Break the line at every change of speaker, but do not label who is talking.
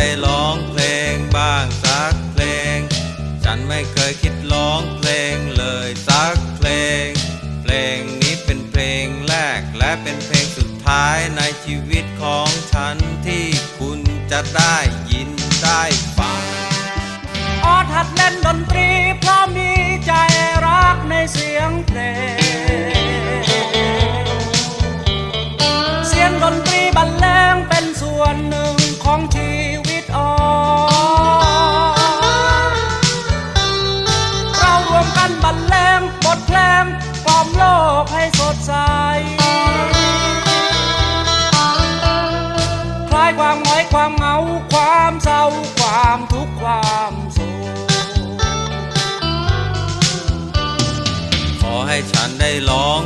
ได้ร้องเพลงบ้างสักเพลง ฉันไม่เคยคิดร้
องเพลงเลยสักเพลง เพลงนี้เป็นเพลงแรกและเป็นเพลงสุดท้ายในชีวิตของฉันที่คุณจะได้ ความเหงาความเศร้าความทุกข์ความโศก
ขอให้ฉันได้ร้อง